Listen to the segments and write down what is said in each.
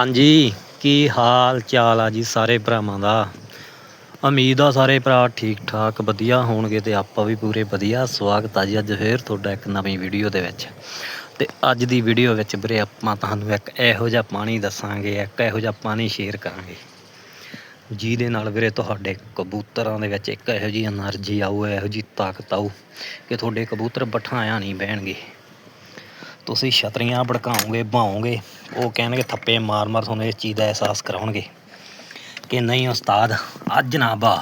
ਹਾਂਜੀ, ਕੀ ਹਾਲ ਚਾਲ ਆ ਜੀ ਸਾਰੇ ਭਰਾਵਾਂ ਦਾ? ਉਮੀਦ ਆ ਸਾਰੇ ਭਰਾ ਠੀਕ ਠਾਕ ਵਧੀਆ ਹੋਣਗੇ ਤੇ ਆਪਾਂ ਵੀ ਪੂਰੇ ਵਧੀਆ। ਸਵਾਗਤ ਆ ਜੀ ਅੱਜ ਫੇਰ ਤੁਹਾਡਾ ਇੱਕ ਨਵੀਂ ਵੀਡੀਓ ਦੇ ਵਿੱਚ। ਤੇ ਅੱਜ ਦੀ ਵੀਡੀਓ ਵਿੱਚ ਵੀਰੇ ਆਪਾਂ ਤੁਹਾਨੂੰ ਇੱਕ ਇਹੋ ਜਿਹਾ ਪਾਣੀ ਦੱਸਾਂਗੇ, ਇੱਕ ਇਹੋ ਜਿਹਾ ਪਾਣੀ ਸ਼ੇਅਰ ਕਰਾਂਗੇ। ਜਿਹਦੇ ਨਾਲ ਵੀਰੇ ਤੁਹਾਡੇ ਕਬੂਤਰਾਂ ਦੇ ਵਿੱਚ ਇੱਕ ਇਹੋ ਜੀ એનર્ਜੀ ਆਊ, ਇਹੋ ਜੀ ਤਾਕਤ ਆਊ ਕਿ ਤੁਹਾਡੇ ਕਬੂਤਰ ਬਿਠਾਇਆ ਨਹੀਂ ਬਹਿਣਗੇ। ਤੁਸੀਂ ਛਤਰੀਆਂ ਭੜਕਾਓਗੇ ਭਾਓਗੇ ਉਹ ਕਹਿਣਗੇ ਥੱਪੇ ਮਾਰ-ਮਾਰ ਤੁਹਾਨੂੰ ਇਸ ਚੀਜ਼ ਦਾ ਅਹਿਸਾਸ ਕਰਾਉਣਗੇ ਕਿ ਨਹੀਂ ਉਸਤਾਦ, ਅੱਜ ਨਾ ਬਾ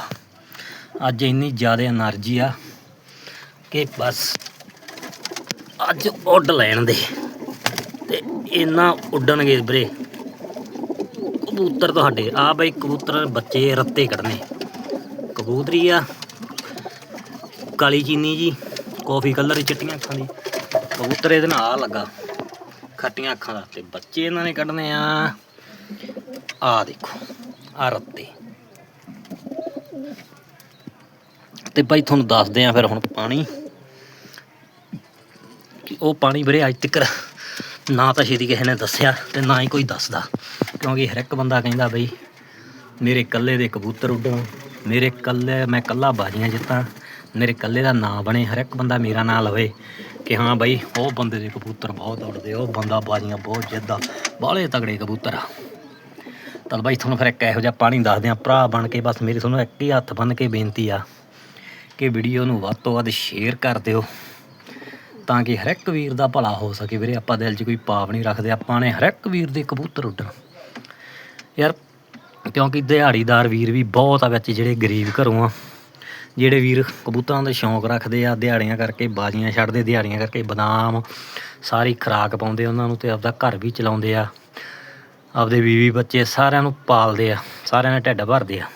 ਅੱਜ ਇੰਨੀ ਜ਼ਿਆਦਾ એનર્ਜੀ ਆ ਕਿ ਬਸ ਅੱਜ ਉੱਡ ਲੈਣ ਦੇ ਤੇ ਇੰਨਾ ਉੱਡਣਗੇ ਵੀਰੇ। ਕਬੂਤਰ ਤੁਹਾਡੇ, ਆ ਬਾਈ ਕਬੂਤਰ ਬੱਚੇ ਰੱਤੇ ਕੱਢਨੇ। ਕਬੂਤਰੀ ਆ, ਕਾਲੀ ਚੀਨੀ ਜੀ, ਕਾਫੀ ਕਲਰ ਚਿੱਟੀਆਂ ਅੱਖਾਂ ਦੀ। ਕਬੂਤਰ ਇਹਦੇ ਨਾਲ ਆ ਲੱਗਾ। ਖੱਟੀਆਂ ਅੱਖਾਂ ਦਾ। ਤੇ ਬੱਚੇ ਇਹਨਾਂ ਨੇ ਕੱਢਨੇ ਆ। ਆ ਦੇਖੋ, ਆ ਰੱਤੇ। ਤੇ ਬਾਈ ਤੁਹਾਨੂੰ ਦੱਸਦੇ ਆ ਫਿਰ ਹੁਣ ਪਾਣੀ। ਉਹ ਪਾਣੀ ਵੀਰੇ ਅੱਜ ਤੱਕ ਨਾ ਤਾਂ ਛੇਤੀ ਕਿਸੇ ਨੇ ਦੱਸਿਆ ਤੇ ਨਾ ਹੀ ਕੋਈ ਦੱਸਦਾ। ਕਿਉਂਕਿ ਹਰ ਇੱਕ ਬੰਦਾ ਕਹਿੰਦਾ ਬਈ, ਮੇਰੇ ਇਕੱਲੇ ਦੇ ਕਬੂਤਰ ਉੱਡਣ, ਮੇਰੇ ਇਕੱਲੇ, ਮੈਂ ਇਕੱਲਾ ਬਾਜੀਆਂ ਜਿੱਤਾਂ, ਮੇਰੇ ਇਕੱਲੇ ਦਾ ਨਾਂ ਬਣੇ, ਹਰ ਇੱਕ ਬੰਦਾ ਮੇਰਾ ਨਾਂ ਲਵੇ। ਕਿ ਹਾਂ ਬਾਈ, ਉਹ ਬੰਦੇ ਦੇ ਕਬੂਤਰ ਬਹੁਤ ਉੱਡਦੇ ਉਹ ਬੰਦਾ ਬਾਜੀਆਂ ਬਹੁਤ ਜਿੱਤਦਾ ਬਾਹਲੇ ਤਗੜੇ ਕਬੂਤਰ ਆ। ਤਾਂ ਬਾਈ, ਤੁਹਾਨੂੰ ਫਿਰ ਇੱਕ ਇਹੋ ਜਿਹਾ ਪਾਣੀ ਦੱਸਦੇ ਆ ਭਰਾ ਬਣ ਕੇ ਬਸ ਮੇਰੀ ਤੁਹਾਨੂੰ ਇੱਕ ਹੀ ਹੱਥ ਬੰਨ ਕੇ ਬੇਨਤੀ ਆ ਕਿ ਵੀਡੀਓ ਨੂੰ ਵੱਧ ਤੋਂ ਵੱਧ ਸ਼ੇਅਰ ਕਰ ਦਿਓ, ਤਾਂ ਕਿ ਹਰ ਇੱਕ ਵੀਰ ਦਾ ਭਲਾ ਹੋ ਸਕੇ ਵੀਰੇ। ਆਪਾਂ ਦਿਲ 'ਚ ਕੋਈ ਪਾਪ ਨਹੀਂ ਰੱਖਦੇ, ਆਪਾਂ ਨੇ ਹਰ ਇੱਕ ਵੀਰ ਦੇ ਕਬੂਤਰ ਉੱਡਣ। ਯਾਰ, ਕਿਉਂਕਿ ਦਿਹਾੜੀਦਾਰ ਵੀਰ ਵੀ ਬਹੁਤ ਆ ਵਿੱਚ, ਜਿਹੜੇ ਗਰੀਬ ਘਰੋਂ ਆ। ਜਿਹੜੇ ਵੀਰ ਕਬੂਤਰਾਂ ਦਾ ਸ਼ੌਂਕ ਰੱਖਦੇ ਆ, ਦਿਹਾੜੀਆਂ ਕਰਕੇ ਬਾਜ਼ੀਆਂ ਛੱਡਦੇ, ਦਿਹਾੜੀਆਂ ਕਰਕੇ ਬਦਾਮ ਸਾਰੀ ਖਰਾਕ ਪਾਉਂਦੇ ਉਹਨਾਂ ਨੂੰ ਤੇ ਆਪਦਾ ਘਰ ਵੀ ਚਲਾਉਂਦੇ ਆ। ਆਪਦੇ ਬੀਵੀ ਬੱਚੇ ਸਾਰਿਆਂ ਨੂੰ ਪਾਲਦੇ ਆ, ਸਾਰਿਆਂ ਦੇ ਢਿੱਡ ਭਰਦੇ ਆ।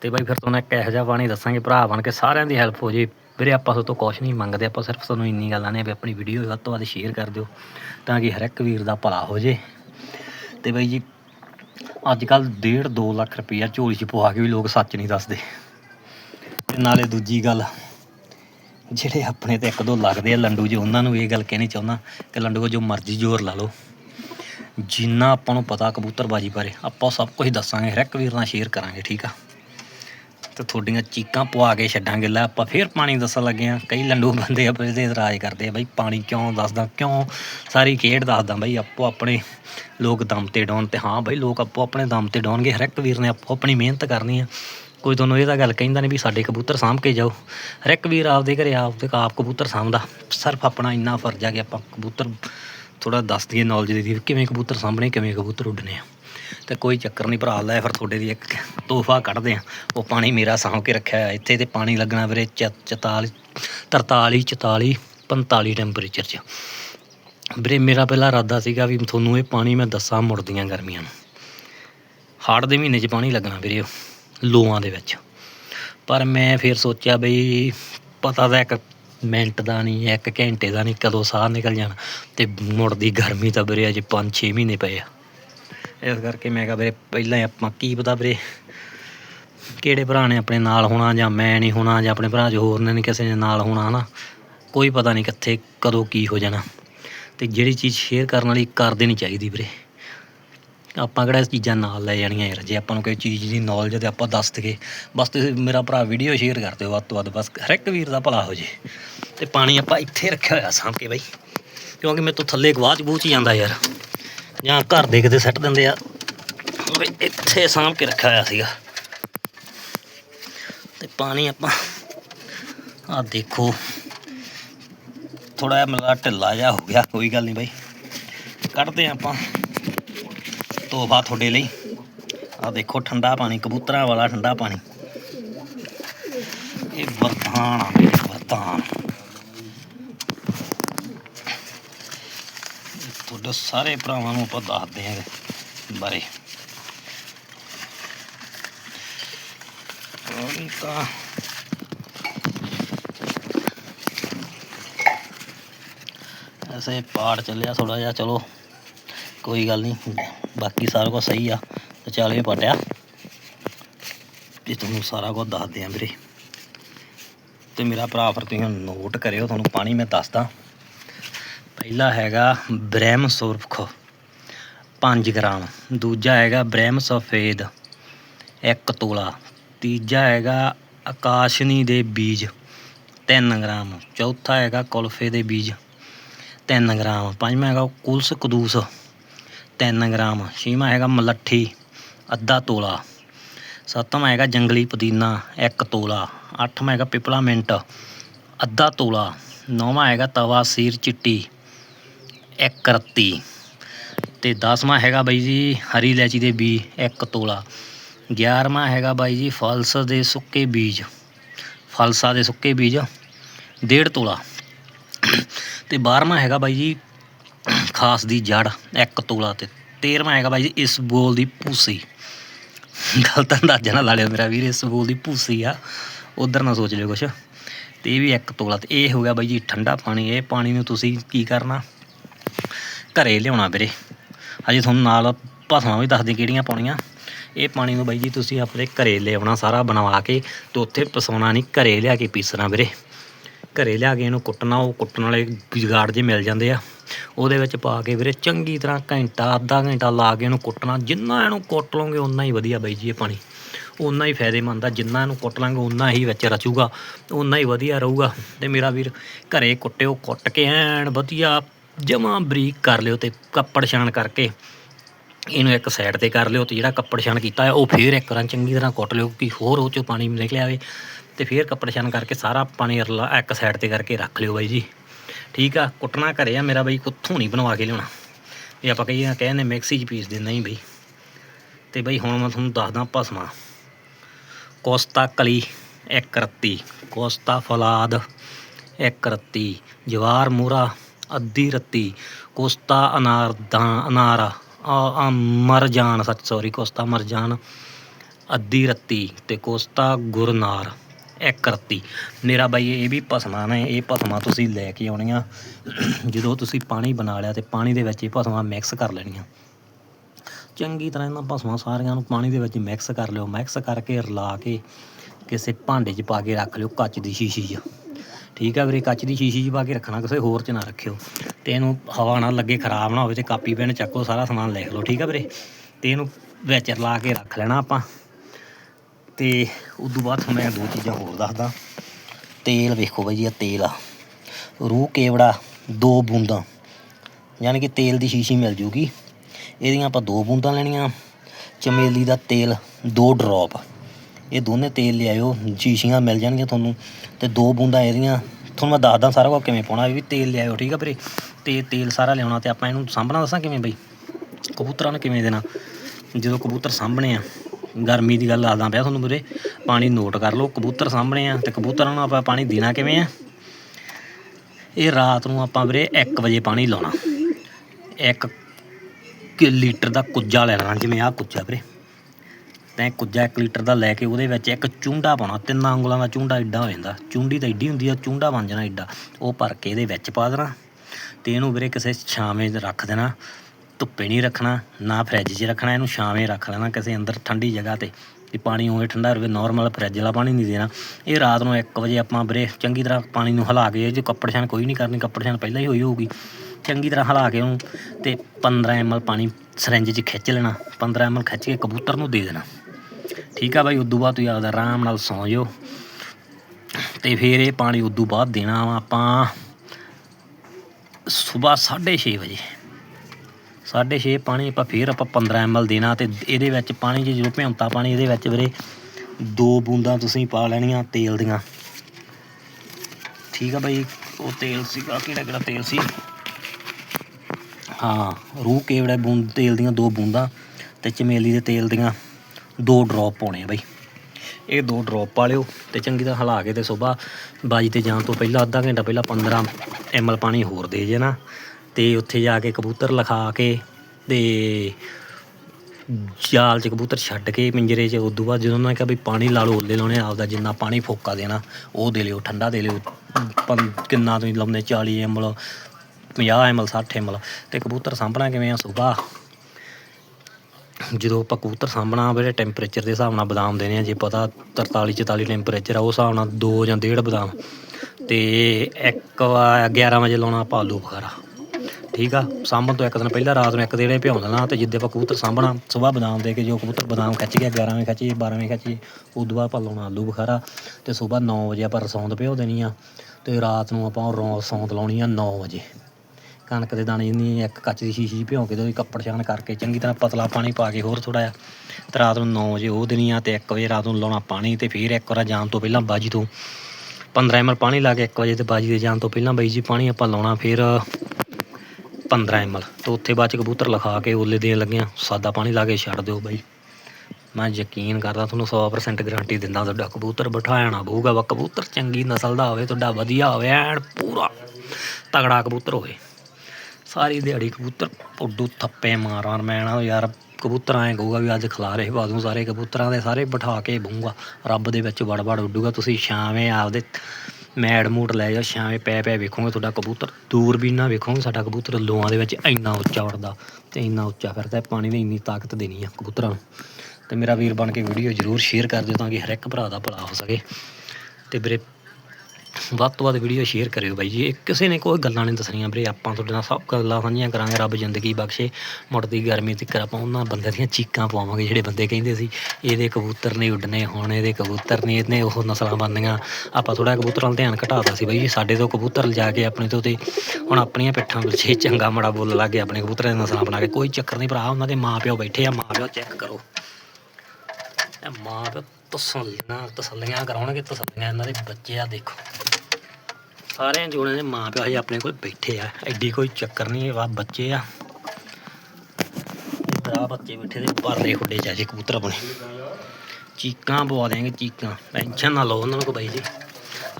ਤੇ ਬਾਈ ਫਿਰ ਤੁਹਾਨੂੰ ਇੱਕ ਇਹੋ ਜਿਹਾ ਬਾਣੀ ਦੱਸਾਂਗੇ, ਭਰਾ ਬਣ ਕੇ ਸਾਰਿਆਂ ਦੀ ਹੈਲਪ ਹੋ ਜੇ। ਵੀਰੇ ਆਪਾਂ ਤੋਂ ਕੁਛ ਨਹੀਂ ਮੰਗਦੇ, ਆਪਾਂ ਸਿਰਫ ਤੁਹਾਨੂੰ ਇੰਨੀ ਗੱਲਾਂ ਨੇ ਵੀ ਆਪਣੀ ਵੀਡੀਓ ਵੱਧ ਤੋਂ ਵੱਧ ਸ਼ੇਅਰ ਕਰ ਦਿਓ, ਤਾਂ ਕਿ ਹਰ ਇੱਕ ਵੀਰ ਦਾ ਭਲਾ ਹੋ ਜੇ। ਤੇ ਬਾਈ ਜੀ, ਅੱਜ ਕੱਲ 1.5 2 ਲੱਖ ਰੁਪਈਆ ਝੋਲੀ 'ਚ ਪਵਾ ਕੇ ਵੀ ਲੋਕ ਸੱਚ ਨਹੀਂ ਦੱਸਦੇ। ਨਾਲੇ ਦੂਜੀ ਗੱਲ, ਜਿਹੜੇ ਆਪਣੇ ਤੇ ਇੱਕ ਦੋ ਲੱਗਦੇ ਆ ਲੰਡੂ ਜੀ, ਉਹਨਾਂ ਨੂੰ ਇਹ ਗੱਲ ਕਹਿਣੀ ਚਾਹੁੰਦਾ ਕਿ ਲੰਡੂ ਜੋ ਮਰਜ਼ੀ ਜ਼ੋਰ ਲਾ ਲਓ। ਜਿੰਨਾ ਆਪਾਂ ਨੂੰ ਪਤਾ ਕਬੂਤਰਬਾਜੀ ਬਾਰੇ, ਆਪਾਂ ਸਭ ਕੁਝ ਦੱਸਾਂਗੇ, ਹਰ ਇੱਕ ਵੀਰ ਨਾਲ ਸ਼ੇਅਰ ਕਰਾਂਗੇ, ਠੀਕ ਆ? ਤੇ ਤੁਹਾਡੀਆਂ ਚੀਕਾਂ ਪਵਾ ਕੇ ਛੱਡਾਂਗੇ, ਲੈ ਆਪਾਂ ਫੇਰ ਪਾਣੀ ਦੱਸਣ ਲੱਗੇ ਆ, ਕਈ ਲੰਡੂ ਬੰਦੇ ਆ ਬੜੇ ਇਤਰਾਜ਼ ਕਰਦੇ ਆ, ਬਈ ਪਾਣੀ ਕਿਉਂ ਦੱਸਦਾ, ਕਿਉਂ ਸਾਰੀ ਖੇਡ ਦੱਸਦਾ, ਬਈ ਆਪੋ ਆਪਣੇ ਲੋਕ ਦਮ ਤੇ ਡਾਉਣ ਤੇ, ਹਾਂ ਬਈ ਲੋਕ ਆਪੋ ਆਪਣੇ ਦਮ ਤੇ ਡਾਉਣਗੇ, ਹਰ ਇੱਕ ਵੀਰ ਨੇ ਆਪੋ ਆਪਣੀ ਮਿਹਨਤ ਕਰਨੀ ਆ। ਕੋਈ ਤੁਹਾਨੂੰ ਇਹ ਤਾਂ ਗੱਲ ਕਹਿੰਦਾ ਨਹੀਂ ਵੀ ਸਾਡੇ ਕਬੂਤਰ ਸਾਂਭ ਕੇ ਜਾਓ। ਹਰ ਇੱਕ ਵੀਰ ਆਪਦੇ ਘਰੇ ਆਪਦੇ ਆਪ ਕਬੂਤਰ ਸਾਂਭਦਾ। ਸਿਰਫ ਆਪਣਾ ਇੰਨਾ ਫਰਜ਼ ਆ ਕਿ ਆਪਾਂ ਕਬੂਤਰ ਥੋੜਾ ਦੱਸ ਦਈਏ ਨੌਲੇਜ ਦੇ ਦੀ ਕਿਵੇਂ ਕਬੂਤਰ ਸਾਂਭਣੇ, ਕਿਵੇਂ ਕਬੂਤਰ ਉੱਡਣੇ ਆ। ਤੇ ਕੋਈ ਚੱਕਰ ਨਹੀਂ ਭਰਾ, ਲੈ ਫਿਰ ਤੁਹਾਡੇ ਦੀ ਇੱਕ ਤੋਹਫਾ ਕੱਢਦੇ ਆ। ਉਹ ਪਾਣੀ ਮੇਰਾ ਸਾਂਭ ਕੇ ਰੱਖਿਆ ਹੋਇਆ, ਇੱਥੇ ਤੇ ਪਾਣੀ ਲੱਗਣਾ ਵੀਰੇ 44 43 44 45 ਟੈਂਪਰੇਚਰ 'ਚ। ਵੀਰੇ ਮੇਰਾ ਪਹਿਲਾ ਇਰਾਦਾ ਸੀਗਾ ਵੀ ਤੁਹਾਨੂੰ ਇਹ ਪਾਣੀ ਮੈਂ ਦੱਸਾਂ ਮੁੜਦੀਆਂ ਗਰਮੀਆਂ ਨੂੰ। ਹਾੜ ਦੇ ਮਹੀਨੇ 'ਚ ਪਾਣੀ ਲੱਗਣਾ ਵੀਰੇ ਉਹ। ਲੋਆਂ ਦੇ ਵਿੱਚ। ਪਰ ਮੈਂ ਫਿਰ ਸੋਚਿਆ ਬਈ ਪਤਾ ਤਾਂ ਇੱਕ ਮਿੰਟ ਦਾ ਨਹੀਂ ਇੱਕ ਘੰਟੇ ਦਾ ਨਹੀਂ ਕਦੋਂ ਸਾਹ ਨਿਕਲ ਜਾਣਾ। ਤੇ ਮੁੜਦੀ ਗਰਮੀ ਤਾਂ ਵੀਰੇ ਅਜੇ 5-6 ਮਹੀਨੇ ਪਏ ਆ। ਇਸ ਕਰਕੇ ਮੈਂ ਕਿਹਾ ਵੀਰੇ ਪਹਿਲਾਂ ਹੀ ਆਪਾਂ ਕੀ ਪਤਾ ਵੀਰੇ ਕਿਹੜੇ ਭਰਾ ਨੇ ਆਪਣੇ ਨਾਲ ਹੋਣਾ ਜਾਂ ਮੈਂ ਨਹੀਂ ਹੋਣਾ ਜਾਂ ਆਪਣੇ ਭਰਾ 'ਚ ਹੋਰ ਨੇ ਕਿਸੇ ਨੇ ਨਾਲ ਹੋਣਾ, ਹਨਾ? ਕੋਈ ਪਤਾ ਨਹੀਂ ਕਿੱਥੇ ਕਦੋਂ ਕੀ ਹੋ ਜਾਣਾ। ਤੇ ਜਿਹੜੀ ਚੀਜ਼ ਸ਼ੇਅਰ ਕਰਨ ਵਾਲੀ ਕਰ ਦੇਣੀ ਚਾਹੀਦੀ ਵੀਰੇ। ਆਪਾਂ ਕਿਹੜਾ ਇਸ ਚੀਜ਼ਾਂ ਨਾਲ ਲੈ ਜਾਣੀਆਂ ਯਾਰ? ਜੇ ਆਪਾਂ ਨੂੰ ਕੋਈ ਚੀਜ਼ ਦੀ ਨੌਲੇਜ ਤੇ ਆਪਾਂ ਦੱਸ ਦਈਏ। ਬਸ ਤੁਸੀਂ ਮੇਰਾ ਭਰਾ ਵੀਡੀਓ ਸ਼ੇਅਰ ਕਰ ਦਿਓ ਵੱਧ ਤੋਂ ਵੱਧ। ਬਸ ਹਰ ਇੱਕ ਵੀਰ ਦਾ ਭਲਾ ਹੋ ਜੇ। ਤੇ ਪਾਣੀ ਆਪਾਂ ਇੱਥੇ ਰੱਖਿਆ ਹੋਇਆ ਸਾਂਭ ਕੇ ਬਾਈ। ਕਿਉਂਕਿ ਮੇਰੇ ਤੋਂ ਥੱਲੇ ਗਵਾਚ ਬੂਚ ਜਾਂਦਾ ਯਾਰ। ਜਾਂ ਘਰ ਦੇ ਕਿਤੇ ਸੱਟ ਦਿੰਦੇ ਆ। ਬਈ ਇੱਥੇ ਸਾਂਭ ਕੇ ਰੱਖਿਆ ਹੋਇਆ ਸੀਗਾ। ਤੇ ਪਾਣੀ ਆਪਾਂ ਆ ਦੇਖੋ। ਥੋੜਾ ਜਿਹਾ ਮੇਰਾ ਢਿੱਲਾ ਜਿਹਾ ਹੋ ਗਿਆ। ਕੋਈ ਗੱਲ ਨਹੀਂ ਬਾਈ। ਕੱਢਦੇ ਹਾਂ ਆਪਾਂ। ਤੋਹਫਾ ਤੁਹਾਡੇ ਲਈ। ਆ ਦੇਖੋ, ਠੰਡਾ ਪਾਣੀ, ਕਬੂਤਰਾਂ ਵਾਲਾ ਠੰਡਾ ਪਾਣੀ। ਇਹ ਵਰਤਾਨ ਆ ਮੇਰੇ ਤੁਹਾਡੇ ਸਾਰੇ ਭਰਾਵਾਂ ਨੂੰ ਆਪਾਂ ਦੱਸਦੇ ਹਾਂ ਬਾਰੇ। ਪਾਣੀ ਤਾਂ ਐਸੇ ਪਾੜ ਚੱਲਿਆ ਥੋੜਾ ਜਿਹਾ, ਚਲੋ। ਕੋਈ ਗੱਲ ਨਹੀਂ, ਬਾਕੀ ਸਾਰਾ ਕੁਝ ਸਹੀ ਆ। ਤੇ ਚੱਲ ਇਹ ਪਟਿਆ। ਤੇ ਤੁਹਾਨੂੰ ਸਾਰਾ ਕੁਝ ਦੱਸਦੇ ਆ ਵੀਰੇ। ਤੇ ਮੇਰਾ ਭਰਾ ਫਿਰ ਤੁਸੀਂ ਨੋਟ ਕਰਿਓ, ਤੁਹਾਨੂੰ ਪਾਣੀ ਮੈਂ ਦੱਸਦਾ। ਪਹਿਲਾ ਹੈਗਾ ਬ੍ਰਹਮ ਸੁਰਖ 5 ਗ੍ਰਾਮ। ਦੂਜਾ ਹੈਗਾ ਬ੍ਰਹਮ ਸਫੇਦ। 1 ਤੋਲਾ। ਤੀਜਾ ਹੈਗਾ ਆਕਾਸ਼ਨੀ ਦੇ ਬੀਜ। 3 ਗ੍ਰਾਮ। ਚੌਥਾ ਹੈਗਾ ਕੁਲਫੇ ਦੇ ਬੀਜ। 3 ਗ੍ਰਾਮ। ਪੰਜਵਾਂ ਹੈਗਾ ਕੁਲਸ ਕਦੂਸ। 3 ਗ੍ਰਾਮ, ਛੇਵਾਂ ਹੈਗਾ ਮਲੱਠੀ, ਅੱਧਾ ਤੋਲਾ, ਸੱਤਵਾਂ ਹੈਗਾ ਜੰਗਲੀ ਪੁਦੀਨਾ 1 ਤੋਲਾ, ਅੱਠਵਾਂ ਹੈਗਾ ਪਿਪਲਾ ਮਿੰਟ, ਅੱਧਾ ਤੋਲਾ, ਨੌਵਾਂ ਹੈਗਾ ਤਵਾ, ਸੀਰ ਚਿੱਟੀ, ਇੱਕ ਰੱਤੀ ਤੇ 10ਵਾਂ ਹੈਗਾ ਬਾਈ ਜੀ ਹਰੀ ਇਲਾਇਚੀ ਦੇ ਬੀ 1 ਤੋਲਾ 11ਵਾਂ ਹੈਗਾ ਬਾਈ ਜੀ ਫਲਸ ਦੇ ਸੁੱਕੇ ਬੀਜ, ਫਲਸਾ ਦੇ ਸੁੱਕੇ ਬੀਜ 1.5 ਤੋਲਾ ਤੇ 12ਵਾਂ ਹੈਗਾ ਬਾਈ ਜੀ ਖਾਸ ਦੀ ਜੜ ਇੱਕ ਤੋਲਾ ਤੇ। 13ਵਾਂ ਹੈਗਾ ਬਾਈ ਜੀ, ਇਸ ਬੋਲ ਦੀ ਭੂਸੀ। ਗਲਤ ਅੰਦਾਜ਼ਾ ਨਾ ਲਾ ਲਿਓ ਮੇਰਾ ਵੀਰ, ਇਸ ਬੋਲ ਦੀ ਪੂਸੀ ਆ। ਉਧਰ ਨਾ ਸੋਚ ਲਿਓ ਕੁਛ। ਤੇ ਇਹ ਵੀ ਇੱਕ ਤੋਲਾ ਤੇ ਇਹ ਹੋ ਗਿਆ ਬਾਈ ਜੀ ਠੰਡਾ ਪਾਣੀ। ਇਹ ਪਾਣੀ ਨੂੰ ਤੁਸੀਂ ਕੀ ਕਰਨਾ? ਘਰੇ ਲਿਆਉਣਾ ਵੀਰੇ। ਹਜੇ ਤੁਹਾਨੂੰ ਨਾਲ ਭਸਮਾਂ ਵੀ ਦੱਸਦੇ ਕਿਹੜੀਆਂ ਪਾਉਣੀਆਂ। ਇਹ ਪਾਣੀ ਨੂੰ ਬਾਈ ਜੀ ਤੁਸੀਂ ਆਪਣੇ ਘਰੇ ਲਿਆਉਣਾ ਸਾਰਾ, ਬਣਵਾ ਕੇ ਤੇ ਉੱਥੇ ਪਸਾਉਣਾ ਨਹੀਂ, ਘਰੇ ਲਿਆ ਕੇ ਪੀਸਣਾ ਵੀਰੇ। ਘਰੇ ਲਿਆ ਕੇ ਇਹਨੂੰ ਕੁੱਟਣਾ, ਉਹ ਕੁੱਟਣ ਵਾਲੇ ਜੁਗਾੜ ਜੇ ਮਿਲ ਜਾਂਦੇ ਆ। ਉਹਦੇ ਵਿੱਚ ਪਾ ਕੇ ਵੀਰੇ ਚੰਗੀ ਤਰ੍ਹਾਂ ਘੰਟਾ, ਅੱਧਾ ਘੰਟਾ ਲਾ ਕੇ ਇਹਨੂੰ ਕੁੱਟਣਾ, ਜਿੰਨਾ ਇਹਨੂੰ ਕੁੱਟ ਲਓਗੇ ਉਨਾ ਹੀ ਵਧੀਆ ਬਾਈ ਜੀ ਇਹ ਪਾਣੀ। ਉਨਾ ਹੀ ਫਾਇਦੇਮੰਦ ਆ, ਜਿੰਨਾ ਇਹਨੂੰ ਕੁੱਟ ਲਾਂਗੇ ਉਨਾ ਹੀ ਵਿੱਚ ਰਚੂਗਾ ਉਨਾ ਹੀ ਵਧੀਆ ਰਹੂਗਾ। ਤੇ ਮੇਰਾ ਵੀਰ ਘਰੇ ਕੁੱਟਿਓ, ਕੁੱਟ ਕੇ ਐਨ ਵਧੀਆ ਜਮਾ ਬਰੀਕ ਕਰ ਲਿਓ ਤੇ ਕੱਪੜ ਛਾਣ ਕਰਕੇ ਇਹਨੂੰ ਇੱਕ ਸਾਈਡ ਤੇ ਕਰ ਲਿਓ ਤੇ ਜਿਹੜਾ ਕੱਪੜ ਛਾਣ ਕੀਤਾ ਹੈ ਉਹ ਫੇਰ ਇੱਕ ਵਾਰ ਚੰਗੀ ਤਰ੍ਹਾਂ ਕੁੱਟ ਲਿਓ ਕਿ ਹੋਰ ਉਹ ਚੋਂ ਪਾਣੀ ਨਿਕਲਿਆ ਆਵੇ ਤੇ ਫੇਰ ਕੱਪੜ ਛਾਣ ਕਰਕੇ ਸਾਰਾ ਪਾਣੀ ਇੱਕ ਸਾਈਡ ਤੇ ਕਰਕੇ ਰੱਖ ਲਿਓ ਬਾਈ ਜੀ। ਠੀਕ ਆ, ਕੁੱਟਣਾ ਘਰੇ ਆ ਮੇਰਾ ਬਈ, ਕੁੱਥੋਂ ਨਹੀਂ ਬਣਵਾ ਕੇ ਲਿਆਉਣਾ। ਇਹ ਆਪਾਂ ਕਹੀਏ ਕਹਿੰਦੇ ਮਿਕਸੀ 'ਚ ਪੀਸ ਦਿੰਦਾ ਨਹੀਂ ਬਈ। ਤੇ ਬਈ ਹੁਣ ਮੈਂ ਤੁਹਾਨੂੰ ਦੱਸਦਾ ਭਸਮਾ ਕੋਸਤਾ ਕਲੀ, ਇੱਕ ਰੱਤੀ। ਕੋਸਤਾ ਫਲਾਦ, ਇੱਕ ਰੱਤੀ। ਜਵਾਰ ਮੂਰਾ, ਅੱਧੀ ਰੱਤੀ। ਕੋਸਤਾ ਅਨਾਰ ਦਾ, ਅਨਾਰ। ਆ ਮਰ ਜਾਣ, ਸੱਚ ਸੌਰੀ ਕੋਸਤਾ ਮਰਜਾਨ ਅੱਧੀ ਰੱਤੀ। ਤੇ ਕੋਸਤਾ ਗੁਰਨਾਰ। ਇੱਕ ਰੱਤੀ ਮੇਰਾ ਬਾਈ ਇਹ ਵੀ ਭਸਮਾਂ ਨੇ, ਇਹ ਭਸਮਾਂ ਤੁਸੀਂ ਲੈ ਕੇ ਆਉਣੀਆਂ। ਜਦੋਂ ਤੁਸੀਂ ਪਾਣੀ ਬਣਾ ਲਿਆ ਤੇ ਪਾਣੀ ਦੇ ਵਿੱਚ ਇਹ ਭਸਮਾਂ ਮਿਕਸ ਕਰ ਲੈਣੀਆਂ। ਚੰਗੀ ਤਰ੍ਹਾਂ ਇਹਨਾਂ ਭਸਮਾਂ ਸਾਰੀਆਂ ਨੂੰ ਪਾਣੀ ਦੇ ਵਿੱਚ ਮਿਕਸ ਕਰ ਲਿਓ। ਮਿਕਸ ਕਰਕੇ ਰਲਾ ਕੇ ਕਿਸੇ ਭਾਂਡੇ 'ਚ ਪਾ ਕੇ ਰੱਖ ਲਿਓ ਕੱਚ ਦੀ ਸ਼ੀਸ਼ੀ 'ਚ। ਠੀਕ ਆ ਵੀਰੇ, ਕੱਚ ਦੀ ਸ਼ੀਸ਼ੀ 'ਚ ਪਾ ਕੇ ਰੱਖਣਾ, ਕਿਸੇ ਹੋਰ 'ਚ ਨਾ ਰੱਖਿਓ। ਤੇ ਇਹਨੂੰ ਹਵਾ ਨਾ ਲੱਗੇ, ਖਰਾਬ ਨਾ ਹੋਵੇ ਤੇ ਕਾਪੀ, ਪੈਨ ਚੱਕੋ, ਸਾਰਾ ਸਮਾਨ ਲਿਖ ਲਓ। ਠੀਕ ਆ ਵੀਰੇ? ਤੇ ਇਹਨੂੰ ਵਿੱਚ ਰਲਾ ਕੇ ਰੱਖ ਲੈਣਾ ਆਪਾਂ। ਤੇ ਤੋਂ ਬਾਅਦ ਮੈਂ ਦੋ ਚੀਜ਼ਾਂ ਹੋਰ ਦੱਸਦਾ। ਤੇਲ ਵੇਖੋ ਬਾਈ ਜੀ ਇਹ ਤੇਲ ਆ। ਰੂਹ ਕੇਵੜਾ, ਦੋ ਬੂੰਦਾਂ। ਯਾਨੀ ਕਿ ਤੇਲ ਦੀ ਸ਼ੀਸ਼ੀ ਮਿਲ ਜੂਗੀ। ਇਹਦੀਆਂ ਆਪਾਂ ਦੋ ਬੂੰਦਾਂ ਲੈਣੀਆਂ। ਚਮੇਲੀ ਦਾ ਤੇਲ, ਦੋ ਡ੍ਰੌਪ ਇਹ ਦੋਨੇ ਤੇਲ ਲਿਆਇਓ, ਸ਼ੀਸ਼ੀਆਂ ਮਿਲ ਜਾਣਗੀਆਂ ਤੁਹਾਨੂੰ। ਤੇ ਦੋ ਬੂੰਦਾਂ ਇਹਦੀਆਂ। ਤੁਹਾਨੂੰ ਮੈਂ ਦੱਸਦਾ ਸਾਰਾ ਕੁਝ ਕਿਵੇਂ ਪਾਉਣਾ, ਇਹ ਵੀ ਤੇਲ ਲਿਆਇਓ, ਠੀਕ ਆ ਵੀਰੇ? ਤੇ ਤੇਲ ਸਾਰਾ ਲਿਆਉਣਾ ਤੇ ਆਪਾਂ ਇਹਨੂੰ ਸਾਂਭਣਾ ਦੱਸਾਂ ਕਿਵੇਂ ਬਈ? ਕਬੂਤਰਾਂ ਨੂੰ ਕਿਵੇਂ ਦੇਣਾ? ਜਦੋਂ ਕਬੂਤਰ ਸਾਂਭਣੇ ਆ ਗਰਮੀ ਦੀ ਗੱਲ ਦੱਸਦਾ ਪਿਆ ਤੁਹਾਨੂੰ ਵੀਰੇ। ਪਾਣੀ ਨੋਟ ਕਰ ਲਓ, ਕਬੂਤਰ ਸਾਹਮਣੇ ਆ ਤੇ ਕਬੂਤਰਾਂ ਨੂੰ ਆਪਾਂ ਪਾਣੀ ਦੇਣਾ ਕਿਵੇਂ ਆ? ਇਹ ਰਾਤ ਨੂੰ ਆਪਾਂ ਵੀਰੇ 1 ਵਜੇ ਪਾਣੀ ਲਾਉਣਾ। 1 ਲੀਟਰ ਦਾ ਕੁੱਜਾ ਲੈਣਾ, ਜਿਵੇਂ ਆਹ ਕੁੱਜਾ ਵੀਰੇ। ਤੈਂ ਕੁੱਜਾ 1 ਲੀਟਰ ਦਾ ਲੈ ਕੇ ਉਹਦੇ ਵਿੱਚ ਇੱਕ ਚੁੰਡਾ ਪਾਉਣਾ, ਤਿੰਨਾਂ ਉਂਗਲਾਂ ਦਾ ਚੁੰਡਾ ਐਡਾ ਹੋ ਜਾਂਦਾ। ਚੁੰਡੀ ਤਾਂ ਐਡੀ ਹੁੰਦੀ ਆ, ਚੁੰਡਾ ਬਣ ਜਾਣਾ ਏਡਾ। ਉਹ ਭਰ ਕੇ ਇਹਦੇ ਵਿੱਚ ਪਾ ਦੇਣਾ ਤੇ ਇਹਨੂੰ ਵੀਰੇ ਕਿਸੇ ਛਾਵੇਂ ਰੱਖ ਦੇਣਾ। ਧੁੱਪੇ ਨਹੀਂ ਰੱਖਣਾ, ਨਾ ਫਰਿੱਜ 'ਚ ਰੱਖਣਾ, ਇਹਨੂੰ ਛਾਵੇਂ ਰੱਖ ਲੈਣਾ ਕਿਸੇ ਅੰਦਰ ਠੰਡੀ ਜਗ੍ਹਾ ਤੇ ਕਿ ਪਾਣੀ ਉਵੇਂ ਠੰਡਾ ਰਵੇ ਨਾਰਮਲ ਫਰਿੱਜ ਵਾਲਾ ਪਾਣੀ ਨਹੀਂ ਦੇਣਾ। ਇਹ ਰਾਤ ਨੂੰ 1 ਵਜੇ ਆਪਾਂ ਬਰੇ ਚੰਗੀ ਤਰ੍ਹਾਂ ਪਾਣੀ ਨੂੰ ਹਿਲਾ ਕੇ, ਇਹ ਕੱਪੜ ਛਾਨ ਕੋਈ ਨਹੀਂ ਕਰਨੀ, ਕੱਪੜ ਛਾਨ ਪਹਿਲਾਂ ਹੀ ਹੋਈ ਹੋਊਗੀ। ਚੰਗੀ ਤਰ੍ਹਾਂ ਹਿਲਾ ਕੇ ਉਹਨੂੰ ਤੇ 15 ml ਪਾਣੀ ਸਿਰੰਜ 'ਚ ਖਿੱਚ ਲੈਣਾ 15 ml ਖਿੱਚ ਕੇ ਕਬੂਤਰ ਨੂੰ ਦੇ ਦੇਣਾ। ਠੀਕ ਆ ਬਾਈ, ਉਦੋਂ ਬਾਅਦ ਤੁਸੀਂ ਆਪਦਾ ਆਰਾਮ ਨਾਲ ਸੌਂ ਜਾਓ। ਤੇ ਫਿਰ ਇਹ ਪਾਣੀ ਉਦੋਂ ਬਾਅਦ ਦੇਣਾ ਵਾ ਆਪਾਂ ਸਵੇਰ 6:30 ਵਜੇ। 6:30 ਪਾਣੀ ਆਪਾਂ ਫਿਰ ਆਪਾਂ 15 ml ਦੇਣਾ ਤੇ ਇਹਦੇ ਵਿੱਚ ਪਾਣੀ ਜੇ ਜਦੋਂ ਭਿਉਂਤਾ ਪਾਣੀ ਇਹਦੇ ਵਿੱਚ ਵੀਰੇ ਦੋ ਬੂੰਦਾਂ ਤੁਸੀਂ ਪਾ ਲੈਣੀਆਂ ਤੇਲ ਦੀਆਂ। ਠੀਕ ਆ ਬਾਈ, ਉਹ ਤੇਲ ਸੀਗਾ, ਕਿਹੜਾ ਕਿਹੜਾ ਤੇਲ ਸੀ? ਹਾਂ, ਰੂਹ ਕੇਵੜਾ ਬੂੰਦ, ਤੇਲ ਦੀਆਂ ਦੋ ਬੂੰਦਾਂ ਤੇ ਚਮੇਲੀ ਦੇ ਤੇਲ ਦੀਆਂ ਦੋ ਡ੍ਰੌਪ ਪਾਉਣੇ ਆ ਬਾਈ। ਇਹ ਦੋ ਡ੍ਰੌਪ ਪਾ ਲਿਓ ਤੇ ਚੰਗੀ ਤਰ੍ਹਾਂ ਹਿਲਾ ਕੇ ਤੇ ਸਵੇਰ ਬਾਜੀ ਤੇ ਜਾਣ ਤੋਂ ਪਹਿਲਾਂ ਅੱਧਾ ਘੰਟਾ ਪਹਿਲਾਂ 15 ml ਪਾਣੀ ਹੋਰ ਦੇ ਜੇ ਨਾ। ਤੇ ਉੱਥੇ ਜਾ ਕੇ ਕਬੂਤਰ ਲਿਖਾ ਕੇ ਤੇ ਜਾਲ 'ਚ ਕਬੂਤਰ ਛੱਡ ਕੇ ਪਿੰਜਰੇ 'ਚ, ਉਦੋਂ ਬਾਅਦ ਜਦੋਂ ਉਹਨਾਂ ਨੇ ਕਿਹਾ ਵੀ ਪਾਣੀ ਲਾ ਲਓ ਓਲੇ ਲਾਉਣੇ ਆਪਦਾ ਜਿੰਨਾ ਪਾਣੀ ਫੋਕਾ ਦੇਣਾ, ਉਹ ਦੇ ਲਿਓ, ਠੰਡਾ ਦੇ ਲਿਓ ਪੰ- ਕਿੰਨਾ ਤੁਸੀਂ ਲਾਉਂਦੇ 40 ml 50 ml 60 ml ਤੇ ਕਬੂਤਰ ਸਾਂਭਣਾ ਕਿਵੇਂ ਆ ਸੁਬਾਹ ਜਦੋਂ ਆਪਾਂ ਕਬੂਤਰ ਸਾਂਭਣਾ ਵੀਰੇ ਟੈਂਪਰੇਚਰ ਦੇ ਹਿਸਾਬ ਨਾਲ ਬਦਾਮ ਦੇਣੇ ਆ, ਜੇ ਪਤਾ 43 44 ਟੈਂਪਰੇਚਰ ਆ ਉਹ ਹਿਸਾਬ ਨਾਲ 2 ਜਾਂ 1.5 ਬਦਾਮ, ਤੇ 1 11 ਵਜੇ ਲਾਉਣਾ ਆਪਾਂ ਆਲੂ ਬੁਖਾਰਾ। ਠੀਕ ਆ, ਸਾਂਭਣ ਤੋਂ ਇੱਕ ਦਿਨ ਪਹਿਲਾਂ ਰਾਤ ਨੂੰ ਇੱਕ ਦਿਨੇ ਭਿਉਂ ਦੇਣਾ ਤੇ ਜਿੱਦੇ ਆਪਾਂ ਕਬੂਤਰ ਸਾਂਭਣਾ, ਸਵੇਰ ਬਦਾਮ ਦੇ ਕੇ ਜੋ ਕਬੂਤਰ ਬਦਾਮ ਖਿੱਚ ਗਿਆ 11 ਵਜੇ ਖਿੱਚੀ 12 ਵਜੇ ਖਿੱਚੀ ਉਦੋਂ ਬਾਅਦ ਆਪਾਂ ਲਾਉਣਾ ਆਲੂ ਬੁਖਾਰਾ ਤੇ ਸਵੇਰ 9 ਵਜੇ ਆਪਾਂ ਰਸੌਂਦ ਭਿਓ ਦੇਣੀ ਆ ਤੇ ਰਾਤ ਨੂੰ ਆਪਾਂ ਰੌ ਰਸੌਂਦ ਲਾਉਣੀ ਆ 9 ਵਜੇ। ਕਣਕ ਦੇ ਦਾਣੇ ਜਿੰਨੀ ਇੱਕ ਕੱਚ ਦੀ ਸ਼ੀਸ਼ੀ ਭਿਉਂ ਕੇ ਤੇ ਉਹਦੀ ਕੱਪੜ ਛਾਣ ਕਰਕੇ ਚੰਗੀ ਤਰ੍ਹਾਂ ਪਤਲਾ ਪਾਣੀ ਪਾ ਕੇ ਹੋਰ ਥੋੜਾ ਜਿਹਾ ਤੇ ਰਾਤ ਨੂੰ 9 ਵਜੇ ਉਹ ਦੇਣੀ ਆ ਤੇ 1 ਵਜੇ ਰਾਤ ਨੂੰ ਲਾਉਣਾ ਪਾਣੀ ਤੇ ਫਿਰ ਇੱਕ ਵਾਰ ਜਾਣ ਤੋਂ ਪਹਿਲਾਂ ਬਾਜੀ ਤੋਂ 15 ml ਪਾਣੀ ਲਾ ਕੇ 1 ਵਜੇ ਤੇ ਬਾਜੀ ਦੇ ਜਾਣ ਤੋਂ ਪਹਿਲਾਂ ਬਾਈ ਜੀ ਪਾਣੀ ਆਪਾਂ ਲਾਉਣਾ, ਫਿਰ 15 ml ਤੇ ਉੱਥੇ ਬਾਅਦ ਚ ਕਬੂਤਰ ਲਿਖਾ ਕੇ ਓਲੇ ਦੇਣ ਲੱਗਿਆ। ਸਾਦਾ ਪਾਣੀ ਲਾ ਕੇ ਛੱਡ ਦਿਓ ਬਾਈ। ਮੈਂ ਯਕੀਨ ਕਰਦਾ ਤੁਹਾਨੂੰ 100% ਗਾਰੰਟੀ ਦਿੰਦਾ ਤੁਹਾਡਾ ਕਬੂਤਰ ਬਿਠਾਇਆ ਬਹੂਗਾ ਵਾ ਕਬੂਤਰ ਚੰਗੀ ਨਸਲ ਦਾ ਹੋਵੇ, ਤੁਹਾਡਾ ਵਧੀਆ ਹੋਵੇ, ਐਨ ਪੂਰਾ ਤਗੜਾ ਕਬੂਤਰ ਹੋਵੇ। ਸਾਰੀ ਦਿਹਾੜੀ ਕਬੂਤਰ ਉੱਡੂ ਥੱਪੇ ਮਾਰ ਮੈਂ ਨਾ ਯਾਰ ਕਬੂਤਰ ਐਂ ਕਹੂਗਾ ਵੀ ਅੱਜ ਖਿਲਾ ਰਹੇ ਬਾਦੂ ਸਾਰੇ ਕਬੂਤਰਾਂ ਦੇ ਸਾਰੇ ਬਿਠਾ ਕੇ ਬਹੂੰਗਾ। ਰੱਬ ਦੇ ਵਿੱਚ ਵੜ ਵੜ ਉੱਡੂਗਾ, ਤੁਸੀਂ ਛਾਵੇਂ ਆਪਦੇ ਮੈਡ ਮੂਡ ਲੈ ਜਾ, ਛਾਵੇਂ ਪੈ ਪੈ ਵੇਖੋਗੇ ਤੁਹਾਡਾ ਕਬੂਤਰ। ਦੂਰ ਵੀ ਨਾ ਵੇਖੋਗੇ, ਸਾਡਾ ਕਬੂਤਰ ਲੋਆਂ ਦੇ ਵਿੱਚ ਇੰਨਾ ਉੱਚਾ ਉੱਡਦਾ ਤੇ ਇੰਨਾ ਉੱਚਾ ਫਿਰਦਾ ਪਾਣੀ ਨੇ ਇੰਨੀ ਤਾਕਤ ਦੇਣੀ ਆ ਕਬੂਤਰਾਂ ਨੂੰ। ਤੇ ਮੇਰਾ ਵੀਰ ਬਣ ਕੇ ਵੀਡੀਓ ਜ਼ਰੂਰ ਸ਼ੇਅਰ ਕਰ ਦਿਓ ਤਾਂ ਕਿ ਹਰ ਇੱਕ ਭਰਾ ਦਾ ਭਲਾ ਹੋ ਸਕੇ। ਤੇ ਵੀਰੇ ਵੱਧ ਤੋਂ ਵੱਧ ਵੀਡੀਓ ਸ਼ੇਅਰ ਕਰਿਓ ਬਾਈ ਜੀ। ਇਹ ਕਿਸੇ ਨੇ ਕੋਈ ਗੱਲਾਂ ਨਹੀਂ ਦੱਸਣੀਆਂ ਵੀਰੇ। ਆਪਾਂ ਤੁਹਾਡੇ ਨਾਲ ਸਭ ਗੱਲਾਂ ਸਾਂਝੀਆਂ ਕਰਾਂਗੇ। ਰੱਬ ਜ਼ਿੰਦਗੀ ਬਖਸ਼ੇ। ਮੁੜਦੀ ਗਰਮੀ ਤੇ ਆਪਾਂ ਉਹਨਾਂ ਬੰਦਿਆਂ ਦੀਆਂ ਚੀਕਾਂ ਪਵਾਵਾਂਗੇ ਜਿਹੜੇ ਬੰਦੇ ਕਹਿੰਦੇ ਸੀ, ਇਹਦੇ ਕਬੂਤਰ ਨਹੀਂ ਉੱਡਣੇ, ਹੁਣ ਇਹਦੇ ਕਬੂਤਰ ਨਹੀਂ ਇਹਨੇ ਉਹ ਨਸਲਾਂ ਬਣਦੀਆਂ ਆਪਾਂ ਥੋੜਾ ਕਬੂਤਰਾਂ ਦਾ ਧਿਆਨ ਘਟਾਤਾ ਸੀ ਬਾਈ ਜੀ। ਸਾਡੇ ਤੋਂ ਕਬੂਤਰ ਲਿਜਾ ਕੇ ਆਪਣੇ ਤੋਂ ਤੇ ਹੁਣ ਆਪਣੀਆਂ ਪਿੱਠਾਂ ਪਿੱਛੇ ਚੰਗਾ ਮਾੜਾ ਬੋਲਣ ਲੱਗ ਗਏ ਆਪਣੇ ਕਬੂਤਰਾਂ ਦੀਆਂ ਨਸਲਾਂ ਬਣਾ ਕੇ। ਕੋਈ ਚੱਕਰ ਨਹੀਂ ਭਰਾ, ਉਹਨਾਂ ਦੇ ਮਾਂ ਪਿਓ ਬੈਠੇ ਆ। ਮਾਂ ਪਿਓ ਚੈੱਕ ਕਰੋ। ਮਾਂ ਪਿਓ ਤਸੱਲੀਆਂ ਤਸੱਲੀਆਂ ਕਰਾਉਣਗੇ, ਤਸੱਲੀਆਂ ਇਹਨਾਂ ਦੇ ਬੱਚੇ ਆ ਦੇਖੋ। ਸਾਰਿਆਂ ਜੋੜਿਆਂ ਦੇ ਮਾਂ ਪਿਓ ਹਜੇ ਆਪਣੇ ਕੋਲ ਬੈਠੇ ਆ, ਐਡੀ ਕੋਈ ਚੱਕਰ ਨਹੀਂ ਵਾ ਬੱਚੇ ਆ। ਆ ਬੱਚੇ ਬੈਠੇ ਦੇ ਪਰਲੇ ਖੁੱਡੇ ਚ ਕਬੂਤਰ ਆਪਣੇ। ਚੀਕਾਂ ਪਵਾ ਦੇਾਂਗੇ ਚੀਕਾਂ। ਟੈਨਸ਼ਨ ਨਾ ਲਓ ਉਹਨਾਂ ਨੂੰ ਕੋ ਬਾਈ ਜੀ।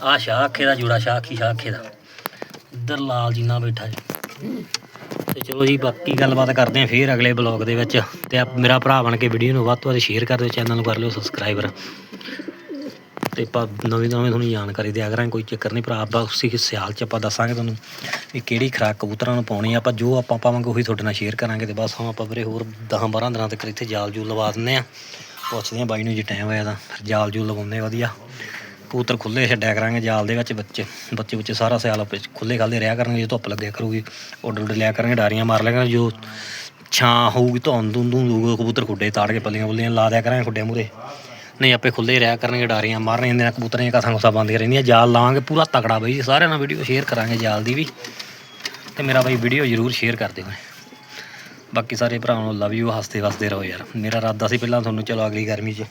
ਆ ਸ਼ਾਹ ਅੱਖੇ ਦਾ ਜੋੜਾ ਸ਼ਾਹ ਅੱਖੀ ਸ਼ਾਹ ਅੱਖੇ ਦਾ। ਇੱਧਰ ਲਾਲ ਜੀਨਾ ਬੈਠਾ ਜੀ। ਤੇ ਚਲੋ ਜੀ, ਬਾਕੀ ਗੱਲਬਾਤ ਕਰਦੇ ਆਂ ਫੇਰ ਅਗਲੇ ਬਲੌਗ ਦੇ ਵਿੱਚ। ਤੇ ਆਪ- ਮੇਰਾ ਭਰਾ ਬਣ ਕੇ ਵੀਡੀਓ ਨੂੰ ਵੱਧ ਤੋਂ ਵੱਧ ਸ਼ੇਅਰ ਕਰ ਦਿਓ ਚੈਨਲ ਨੂੰ ਕਰ ਲਿਓ ਸਬਸਕ੍ਰਾਈਬਰ ਤੇ ਆਪਾਂ ਨਵੀਂ ਨਵੀਂ ਤੁਹਾਨੂੰ ਜਾਣਕਾਰੀ ਦਿਆ ਕਰਾਂਗੇ, ਕੋਈ ਚੱਕਰ ਨਹੀਂ ਭਰਾ, ਆਪਾਂ ਉਸੇ ਸਿਆਲ ਚ ਆਪਾਂ ਦੱਸਾਂਗੇ ਤੁਹਾਨੂੰ ਵੀ ਕਿਹੜੀ ਖੁਰਾਕ ਕਬੂਤਰਾਂ ਨੂੰ ਪਾਉਣੀ ਆ। ਆਪਾਂ ਜੋ ਆਪਾਂ ਪਾਵਾਂਗੇ ਉਹੀ ਤੁਹਾਡੇ ਨਾਲ ਸ਼ੇਅਰ ਕਰਾਂਗੇ ਤੇ ਬਸ ਹੁਣ ਆਪਾਂ ਵੀਰੇ ਹੋਰ 10 12 ਦਿਨਾਂ ਤੱਕ ਇੱਥੇ ਜਾਲ ਜੂਲ ਲਵਾ ਦਿੰਦੇ ਆ ਪੁੱਛਦੇ ਆ ਬਾਈ ਨੂੰ ਜੇ ਟਾਈਮ ਹੋਇਆ ਤਾਂ, ਫਿਰ ਜਾਲ ਜੂਲ ਲਵਾਉਂਦੇ ਆ ਵਧੀਆ। ਕਬੂਤਰ ਖੁੱਲੇ ਛੱਡਿਆ ਕਰਾਂਗੇ ਜਾਲ ਦੇ ਵਿੱਚ ਬੱਚੇ ਬੱਚੇ ਬੱਚੇ ਸਾਰਾ ਸਿਆਲ ਆਪੇ ਖੁੱਲੇ ਖਾਲੇ ਰਿਹਾ ਕਰਨਗੇ, ਜੇ ਧੁੱਪ ਲੱਗਿਆ ਕਰੂਗੀ ਉੱਡ ਉੱਡ ਲਿਆ ਕਰਾਂਗੇ ਡਾਰੀਆਂ ਮਾਰ ਲਿਆ ਕਰਾਂਗੇ ਜੋ ਛਾਂ ਹੋਊਗੀ ਧੁੰਦ ਧੁੰਦ ਹੋਊਗਾ ਕਬੂਤਰ ਖੁੱਡੇ ਤਾੜ ਕੇ ਪੱਲੀਆਂ ਪੁੱਲੀਆਂ ਲਾ ਦਿਆ ਕਰਾਂਗੇ ਖੁੱਡੇ ਮੂਰੇ ਨਹੀਂ, ਆਪੇ ਖੁੱਲੇ ਰਿਹਾ ਕਰਨਗੇ, ਡਾਰੀਆਂ ਮਾਰਨੀਆਂ ਨੇ ਕਬੂਤਰਾਂ ਦੀਆਂ ਕਥਾਂ ਕੁਸਾ ਬੰਦੀਆਂ ਰਹਿੰਦੀਆਂ, ਜਾਲ ਲਾਵਾਂਗੇ ਪੂਰਾ ਤਕੜਾ ਬਈ ਜੀ ਸਾਰਿਆਂ ਨਾਲ ਵੀਡੀਓ ਸ਼ੇਅਰ ਕਰਾਂਗੇ ਜਾਲ ਦੀ ਵੀ। ਤੇ ਮੇਰਾ ਬਾਈ ਵੀਡੀਓ ਜ਼ਰੂਰ ਸ਼ੇਅਰ ਕਰ ਦਿਓ। ਬਾਕੀ ਸਾਰੇ ਭਰਾਵਾਂ ਨੂੰ ਲਵ ਯੂ ਹੱਸਦੇ ਵਸਦੇ ਰਹੋ ਯਾਰ। ਮੇਰਾ ਇਰਾਦਾ ਸੀ ਪਹਿਲਾਂ ਤੁਹਾਨੂੰ, ਚਲੋ ਅਗਲੀ ਗਰਮੀ 'ਚ,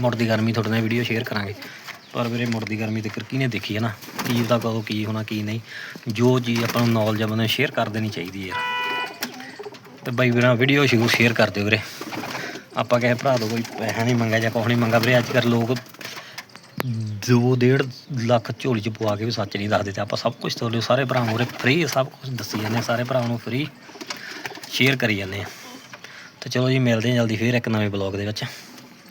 ਮੁੜਦੀ ਗਰਮੀ ਤੁਹਾਡੇ ਨਾਲ ਵੀਡੀਓ ਸ਼ੇਅਰ ਕਰਾਂਗੇ। ਪਰ ਵੀਰੇ ਮੁੜਦੀ ਗਰਮੀ ਤੇ ਨੇ ਦੇਖੀ ਹੈ ਨਾ? ਕੀ ਦਾ ਕਦੋਂ ਕੀ ਹੋਣਾ ਕੀ ਨਹੀਂ। ਜੋ ਚੀਜ਼ ਆਪਾਂ ਨੂੰ ਨੌਲੇਜ ਆ ਬੰਦੇ ਸ਼ੇਅਰ ਕਰ ਦੇਣੀ ਚਾਹੀਦੀ ਹੈ ਯਾਰ। ਤੇ ਬਾਈ ਵੀਰਾਂ ਵੀਡੀਓ ਸ਼ੁਰੂ ਸ਼ੇਅਰ ਕਰ ਦਿਓ ਵੀਰੇ। ਆਪਾਂ ਕਿਸੇ ਭਰਾ ਤੋਂ ਕੋਈ ਪੈਸਾ ਨਹੀਂ ਮੰਗਿਆ ਜਾਂ ਕੁਛ ਨਹੀਂ ਮੰਗਾ ਵੀਰੇ ਅੱਜ ਕੱਲ੍ਹ ਲੋਕ ਦੋ ਡੇਢ ਲੱਖ ਝੋਲੀ ਚ ਪਵਾ ਕੇ ਵੀ ਸੱਚ ਨਹੀਂ ਦੱਸਦੇ ਤੇ ਆਪਾਂ ਸਭ ਕੁਝ ਤੁਹਾਡੇ ਸਾਰੇ ਭਰਾ ਨੂੰ ਫ੍ਰੀ ਸਭ ਕੁਝ ਦੱਸੀ ਜਾਂਦੇ ਹਾਂ, ਸਾਰੇ ਭਰਾ ਨੂੰ ਫ੍ਰੀ ਸ਼ੇਅਰ ਕਰੀ ਜਾਂਦੇ ਆ। ਤੇ ਚਲੋ ਜੀ ਮਿਲਦੇ ਹਾਂ ਜਲਦੀ ਫੇਰ ਇੱਕ ਨਵੇਂ ਬਲੌਗ ਦੇ ਵਿੱਚ।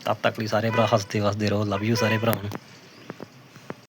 ਤਦ ਤੱਕ ਲਈ ਸਾਰੇ ਭਰਾ ਹੱਸਦੇ ਵਸਦੇ ਰਹੋ। ਲਵ ਯੂ ਸਾਰੇ ਭਰਾਵਾਂ ਨੂੰ।